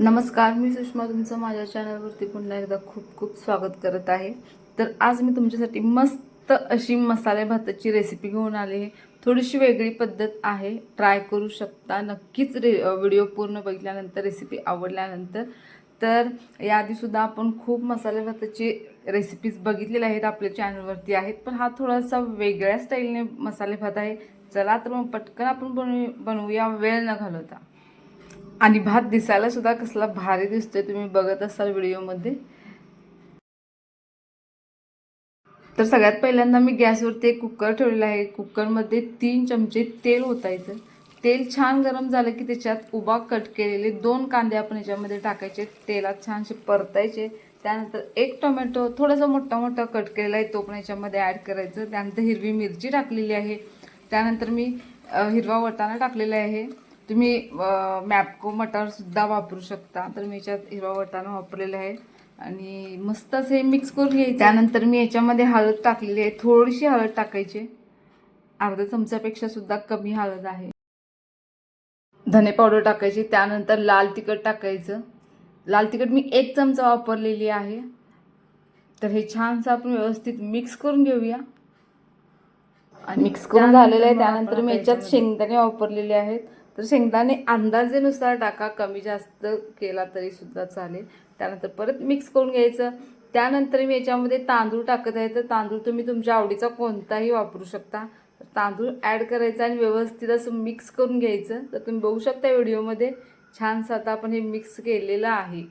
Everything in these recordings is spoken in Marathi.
नमस्कार मी सुषमा तुमचं माझ्या चॅनलवरती पुन्हा एकदा खूप खूप स्वागत करत आहे. तर आज मी तुमच्यासाठी मस्त अशी मसाले भाताची रेसिपी घेऊन आली आहे. थोडीशी वेगळी पद्धत आहे. ट्राय करू शकता. नक्कीच रे व्हिडिओ पूर्ण बघितल्यानंतर रेसिपी आवडल्यानंतर. तर याआधीसुद्धा आपण खूप मसाले भाताची रेसिपीज बघितलेल्या आहेत आपल्या चॅनलवरती आहेत. पण हा थोडासा वेगळ्या स्टाईलने मसाले भात आहे. चला तर मग पटकन आपण बनवू बनवूया. वेळ न घालवता. आणि भात दिसायला सुद्धा कसला भारी दिसतोय तुम्ही बघत असाल व्हिडिओमध्ये. तर सगळ्यात पहिल्यांदा मी गॅसवरती एक कुकर ठेवलेला आहे. कुकरमध्ये तीन चमचे तेल ओतायचं. तेल छान गरम झालं की त्याच्यात उभा कट केलेले दोन कांदे आपण याच्यामध्ये टाकायचे. तेलात छानसे परतायचे. त्यानंतर एक टोमॅटो थोडासा मोठा मोठा कट केलेला आहे तो पण याच्यामध्ये ॲड करायचं. त्यानंतर हिरवी मिरची टाकलेली आहे. त्यानंतर मी हिरवा वटाणा टाकलेला आहे. तुम्ही मॅपको मटारसुद्धा वापरू शकता. तर मी याच्यात हिरवा वटाणा वापरलेला आहे. आणि मस्त असं हे मिक्स करून घ्यायचं. त्यानंतर मी याच्यामध्ये हळद टाकलेली आहे. थोडीशी हळद टाकायची. अर्धा चमच्यापेक्षा सुद्धा कमी हळद आहे. धने पावडर टाकायची. त्यानंतर लाल तिखट टाकायचं. लाल तिखट मी एक चमचा वापरलेली आहे. तर हे छानसं आपण व्यवस्थित मिक्स करून घेऊया. आणि मिक्स करून झालेलं आहे. त्यानंतर मी याच्यात शेंगदाणे वापरलेले आहेत. तर शेंगदाणे अंदाजेनुसार टाका कमी जास्त केला तरी सुद्धा चालेल. त्यानंतर परत मिक्स करून घ्यायचं. त्यानंतर मी याच्यामध्ये तांदूळ टाकत आहे. तर तांदूळ तुम्ही तुमच्या आवडीचा कोणताही वापरू शकता. तर तांदूळ ॲड करायचा आणि व्यवस्थित असं मिक्स करून घ्यायचं. तर तुम्ही बघू शकता व्हिडिओमध्ये छानसं आता आपण हे मिक्स केलेलं आहे.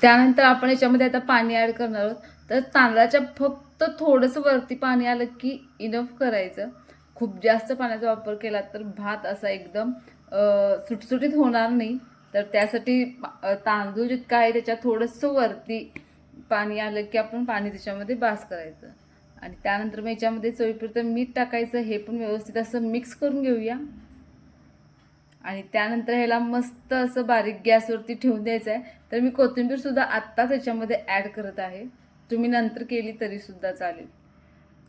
त्यानंतर आपण याच्यामध्ये आता पाणी ॲड करणार आहोत. तर तांदळाच्या फक्त थोडंसं वरती पाणी आलं की इनफ करायचं. खूप जास्त पाण्याचा वापर केला तर भात असा एकदम सुटसुटीत होणार नाही. तर त्यासाठी तांदूळ जितका आहे त्याच्या थोडंसं वरती पाणी आलं की आपण पाणी त्याच्यामध्ये बास करायचं. आणि त्यानंतर मग याच्यामध्ये चवीपुरतं मीठ टाकायचं हे पण व्यवस्थित असं मिक्स करून घेऊया. आणि त्यानंतर ह्याला मस्त असं बारीक गॅसवरती ठेवून द्यायचं आहे. तर मी कोथिंबीरसुद्धा आत्ताच याच्यामध्ये ॲड करत आहे. तुम्ही नंतर केली तरीसुद्धा चालेल.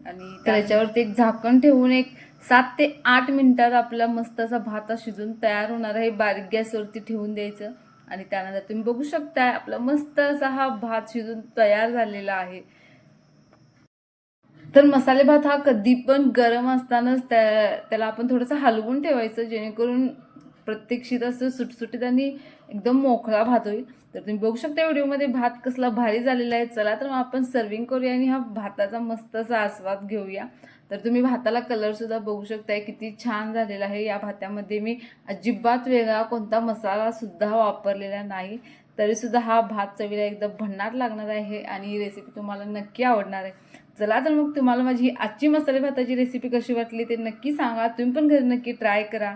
आणि त्याच्यावरती एक झाकण ठेवून एक सात ते आठ मिनिटात आपला मस्त असा भात शिजून तयार होणार आहे. बारीक गॅसवरती ठेवून द्यायचं. आणि त्यानंतर तुम्ही बघू शकता आपला मस्त असा हा भात शिजून तयार झालेला आहे. तर मसाले भात हा कधी पण गरम असतानाच त्या त्याला आपण थोडंसं हलवून ठेवायचं जेणेकरून प्रत्येक शीत असं सुटसुटीत आणि एकदम मोकळा भात होईल. तर तुम्ही बघू शकता व्हिडिओमध्ये भात कसला भारी झालेला आहे. चला तर मग आपण सर्विंग करूया आणि हा भाताचा मस्त असा आस्वाद घेऊया. तर तुम्ही भाताला कलरसुद्धा बघू शकताय. किती छान झालेला आहे. या भातामध्ये मी अजिबात वेगळा कोणता मसालासुद्धा वापरलेला नाही. तरीसुद्धा हा भात चवीला एकदम भन्नाट लागणार आहे आणि ही रेसिपी तुम्हाला नक्की आवडणार आहे. चला तर मग तुम्हाला माझी आजची मसाले भाताची रेसिपी कशी वाटली ते नक्की सांगा. तुम्ही पण घरी नक्की ट्राय करा.